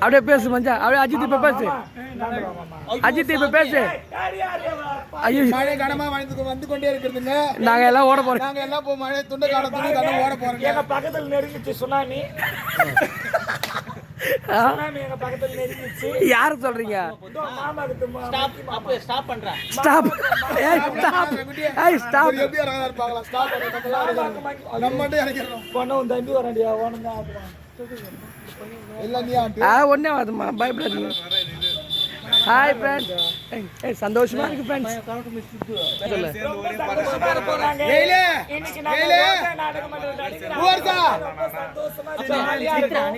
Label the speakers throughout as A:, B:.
A: அப்படியே பேசு மஞ்சா. அப்படியே அஜித் இப்ப பேசு. அஜித் இப்ப பேசு. ஐயோ.
B: மழை கனமா வந்து வந்து கொண்டே இருக்கிறதுங்க.
A: நாங்க எல்லாம் ஓட போறோம்.
B: நாங்க எல்லாம் மழை துண்டை காண துணி கண்ணம் ஓட
C: எங்க பக்கத்துல நெருங்கிச்சு சுனாமி.
A: ஆ?
C: சுனாமி எங்க பக்கத்துல நெருங்கிச்சு
A: யாரு சொல்றீங்க ஸ்டாப் ஸ்டாப் ஒண்ணே ஆகுதுமா பயப்படாதீங்க ஹாய் ஃப்ரெண்ட் ஏய் சந்தோஷமா இருக்கு ஃப்ரெண்ட்ஸ் சொல்லு
C: ரொம்ப சந்தோஷமா இருப்போம் நாங்க.
B: வெயிலே
C: இன்னைக்கு நாங்க
B: வெயிலே
C: ரோட்ல நாடகம் பண்றது நடிக்கிறோம்.
B: ஊர்தா
C: ரொம்ப சந்தோஷமா ஜாலியா இருக்கும்.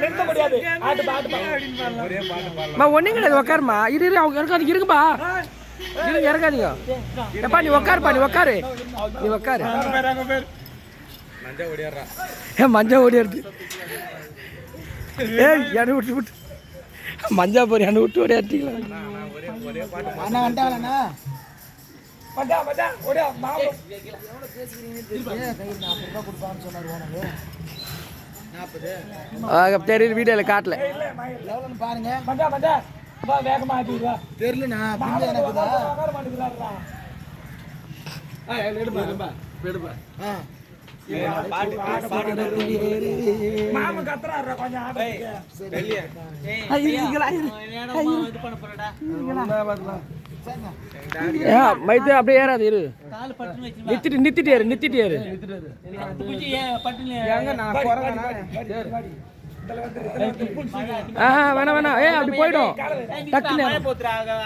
C: நிறுத்த முடியாது ஆட்டு பாட்டு பாடு.
A: மா ஒண்ணும் கிடையாது உட்காருமா இரு இரு அவங்க இருக்காது இருக்குப்பா இரு இறக்காதீங்க. எப்பா நீ உட்காருப்பா நீ உட்காரு நீ உட்காரு ஏ மஞ்சா ஓடிடுது ஏய் என்னை விட்டு விட்டு. மஞ்சா போரி என்னை விட்டு ஓடியாட்டிங்களா
B: அண்ணா வந்துட்டாங்களா
C: மச்சான், மச்சான், ஓடியா, மாமா.
A: தெரியுது வீடியோவில் காட்டல
C: இல்ல, மயில்.
B: எவ்வளோன்னு பாருங்க.
C: மச்சான், மச்சான், வா, வேகமா ஆட்டி வா.
B: தெரியலண்ணா பிஞ்சு
C: மாமா
B: எனக்குதா
C: மாமா கொஞ்சம்
A: மைத்து அப்படியே ஏறாது இரு. நித்திட்டு நித்திட்டு ஏறு நித்திட்டு ஏறு. ஆஹா வேணாம் வேணாம். ஏ அப்படி போயிடும். டக்குன்னு